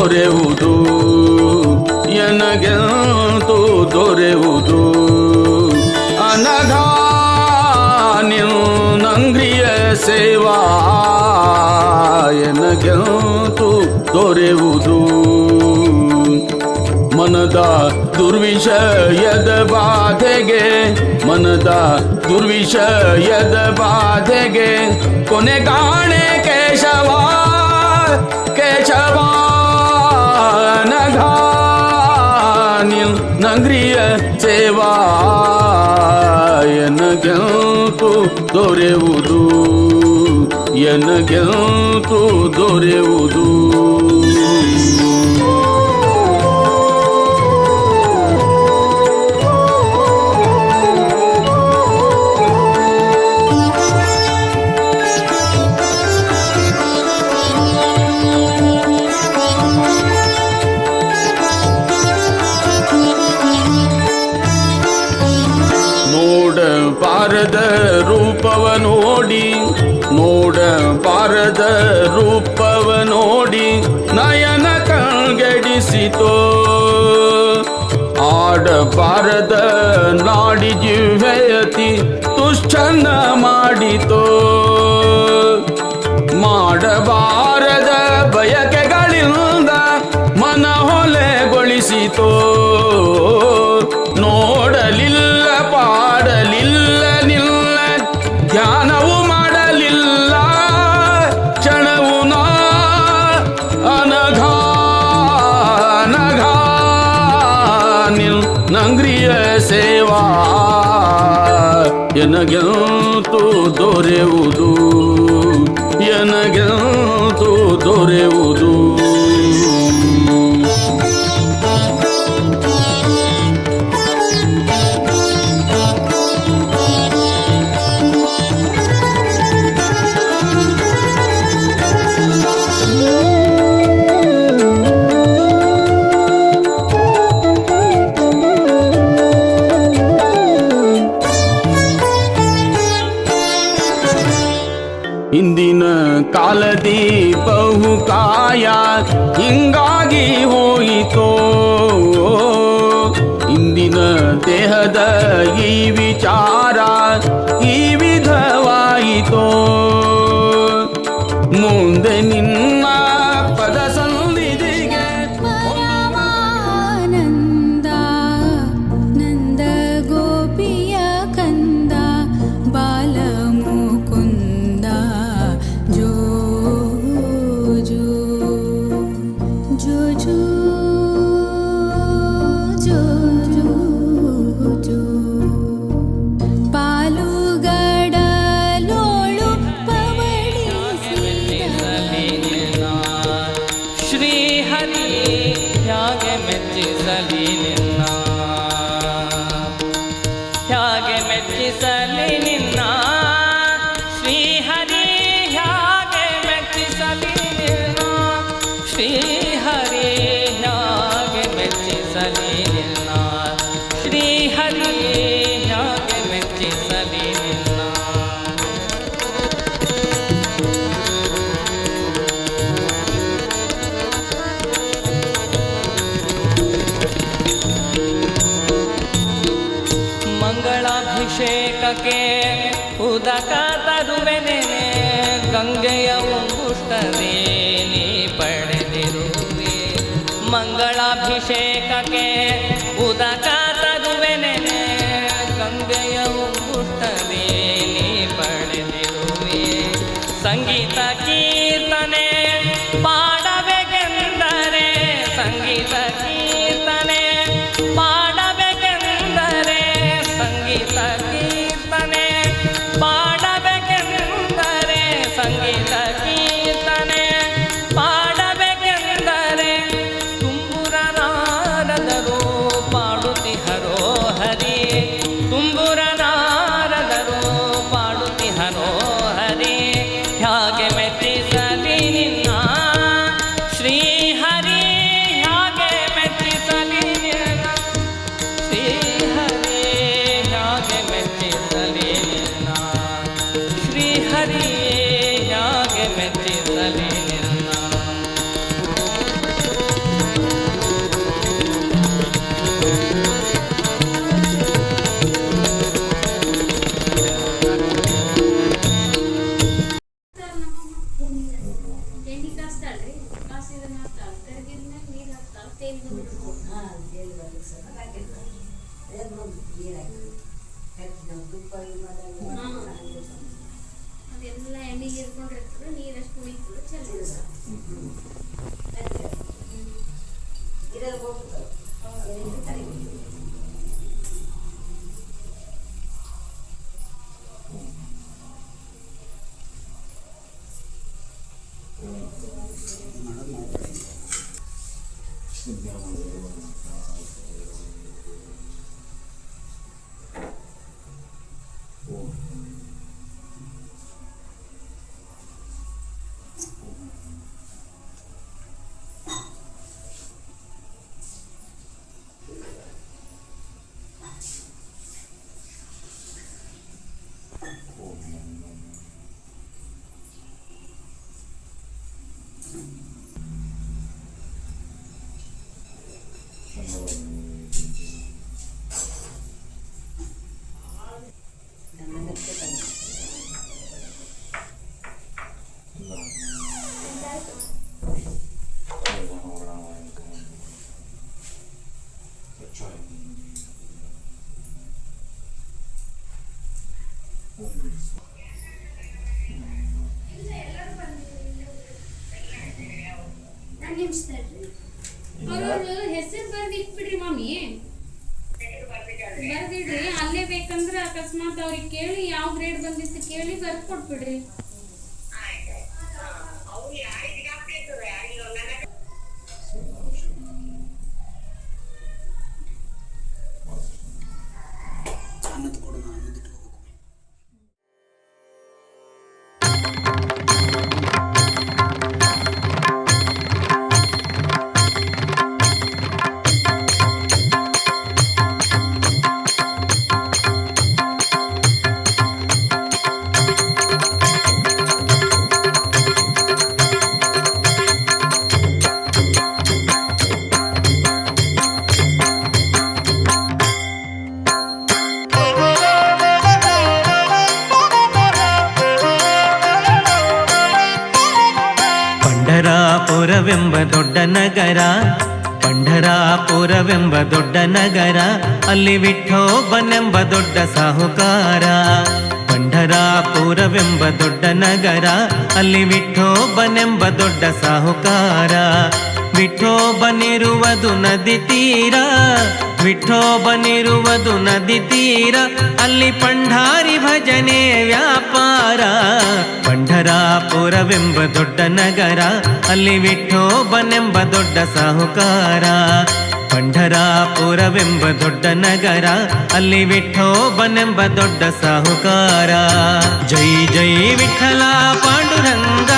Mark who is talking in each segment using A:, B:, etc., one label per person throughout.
A: ದೊರೆಯುವುದು. ಎನಗೆಂತೂ ದೊರೆಯುವುದು. ಅನಘ ನಂಗ್ರಿಯ ಸೇವಾ. ಎನಗೆಂತೂ ದೊರೆಯುವುದು. ಮನದ ದುರ್ವಿಷಯದ ಬಾಧೆಗೆ, ಮನದ ದುರ್ವಿಷಯದ ಬಾಧೆಗೆ, ಕೊನೆಗಾಣೆ ಕೇಶವ ಎನಗೆಂತು ದೊರೆಯುವುದು ಎನಗೆಂತು ದೊರೆಯುವುದು. ಪಾರದ ರೂಪವ ನೋಡಿ ನೋಡ ಬಾರದ ರೂಪವ ನೋಡಿ ನಯನ ಕಣ್ಗಡಿಸಿತೋ. ಆಡಬಾರದ ನಾಡಿ ಜಿಹಯತಿ ತುಷ್ಟನ್ನ ಮಾಡಿತೋ. ಮಾಡಬಾರದ ಬಯಕೆಗಳಿಂದ ಮನ ಹೊಲೆಗೊಳಿಸಿತೋ ನಂಗ್ರಿಯ ಸೇವಾ. ಎನಗೆಂತು ದೊರೆಯುವುದು? ಎನಗೆಂತು ದೊರೆಯುವುದು?
B: ಗಂಗಾ
C: ಶ್ರೀ ಹರಿ ಹೇಗೆ ಮೆಚ್ಚಿಸಲಿ ನಿನ್ನ. ಶ್ರೀ ಹರಿ ಹೇಗೆ ಮೆಚ್ಚಿಸಲಿ ನಿನ್ನ. ಮಂಗಳಾಭಿಷೇಕಕ್ಕೆ ಉದಕ ತರುವೆನೆ ಗಂಗೆಯ ಸಂಗೀತ
D: ఇద్దరు あの ಅವ್ರವ್ರ ಹೆಸರು ಬರ್ದು ಇಟ್ಬಿಡ್ರಿ ಮಮ್ಮಿ ಬರ್ದಿಡ್ರಿ ಅಲ್ಲೇ ಬೇಕಂದ್ರೆ ಅಕಸ್ಮಾತ್ ಅವ್ರಿಗೆ ಕೇಳಿ ಯಾವ ಗ್ರೇಡ್ ಬಂದಿತ್ತು ಕೇಳಿ ಬರ್ದು ಕೊಟ್ಬಿಡ್ರಿ
E: ಪಂಢರಾಪುರವೆಂಬ ದೊಡ್ಡ ನಗರ, ಪಂಢರಾಪುರವೆಂಬ ದೊಡ್ಡ ನಗರ, ಅಲ್ಲಿ ವಿಠೋಬನೆಂಬ ದೊಡ್ಡ ಸಾಹುಕಾರ. ಪಂಢರಾಪುರವೆಂಬ ದೊಡ್ಡ ನಗರ, ಅಲ್ಲಿ ವಿಠೋಬನೆಂಬ ದೊಡ್ಡ ಸಾಹುಕಾರ. ವಿಠೋಬನಿರುವುದು ನದಿ ತೀರ, ವಿಠೋಬನಿರುವುದು ನದಿ ತೀರ, ಅಲ್ಲಿ ಪಂಡಾರಿ ಭಜನೆ ವ್ಯಾಪಾರ. ಪಂಢರಾಪುರವೆಂಬ ದೊಡ್ಡ ನಗರ, ಅಲ್ಲಿ ವಿಠೋಬನೆಂಬ ದೊಡ್ಡ ಸಾಹುಕಾರ. ಪಂಢರಾಪುರವೆಂಬ ದೊಡ್ಡ ನಗರ, ಅಲ್ಲಿ ವಿಠೋಬನೆಂಬ ದೊಡ್ಡ ಸಾಹುಕಾರ. ಜೈ ಜೈ ವಿಠಲ ಪಾಂಡುರಂಗ.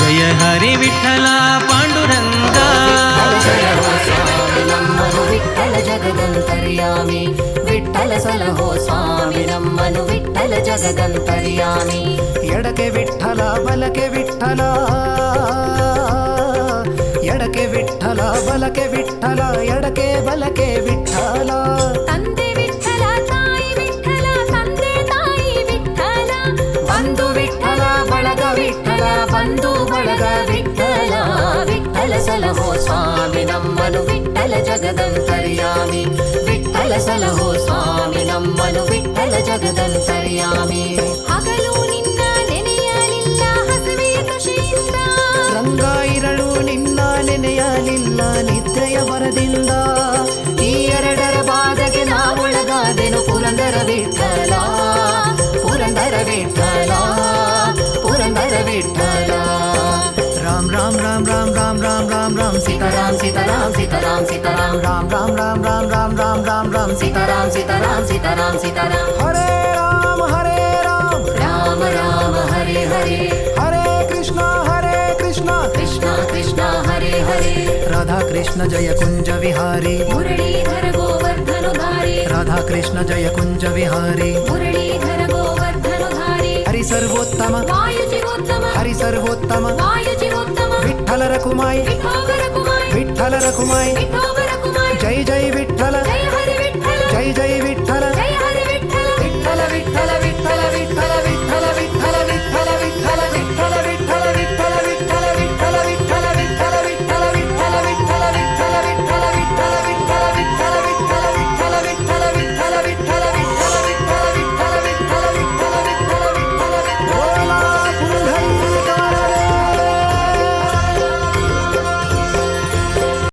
E: ಜಯ ಹರಿ ವಿಠಲ ಪಾಂಡುರಂಗ.
F: ನಮ್ಮನು ವಿಠಲ ಜಗದಂತರ್ಯಾಮಿ, ವಿಠಲ ಸಲಹೋ విఠ్ఠలాను విఠల జగదంతర్యామి.
G: ఎడకె విఠ్ఠల బలకె విఠ్ఠల ఎడకె విఠ్ఠల బలకె విఠ్ఠల ఎడకె బలకె విఠ్ఠల
B: తండ్రి విఠ్ఠల తాయి విఠ్ఠల తండ్రి తాయి విఠ్ఠల
F: బంధు విఠ్ఠల ಬಳಗ ವಿಠ್ಠಲ ಬಂಧು ಸಲಹೋ ಸ್ವಾಮಿ ನಮ್ಮನು ವಿಠಲ ಜಗದಂತರ್ಯಾಮಿ
B: ಹಗಲು ನಿನ್ನ ನೆನೆಯಲಿಲ್ಲ ಹಸವೇ ಕೃಷಿಯಿಂದ
G: ರಂಗ ಇರಳು ನಿನ್ನ ನೆನೆಯಲಿಲ್ಲ ನಿದ್ರೆಯ ಬರದಿಂದ
F: ಈ ಎರಡರ ಬಾಧೆಗೆ ನಾವೊಳಗಾದೆನು ಪುರಂದರ ವಿಠಲ ಪುರಂದರ ವಿಠಲ ಪುರಂದರ ವಿಠಲ
G: सीताराम सीताराम सीताराम सीताराम राम राम राम
F: राम राम राम राम
G: राम सीताराम सीताराम सीताराम
F: सीताराम हरे राम हरे
G: राम राम राम हरे
F: हरे हरे कृष्णा हरे
G: कृष्णा कृष्णा कृष्णा हरे हरे
B: राधा कृष्ण
G: जय कुञ्ज विहारी मुरलीधर गोवर्धनुधारी
B: राधा कृष्ण
G: जय कुञ्ज
B: विहारी
G: मुरलीधर गोवर्धनुधारी
B: हरि
G: सर्वोत्तम वायुजीवोत्तम
B: हरि सर्वोत्तम
G: वायुजीवोत्तम విఠల.
B: రకుమాయి విఠల.
G: రకుమాయి జై జై
B: విఠల. జై జై
G: విఠల. విఠల విఠల.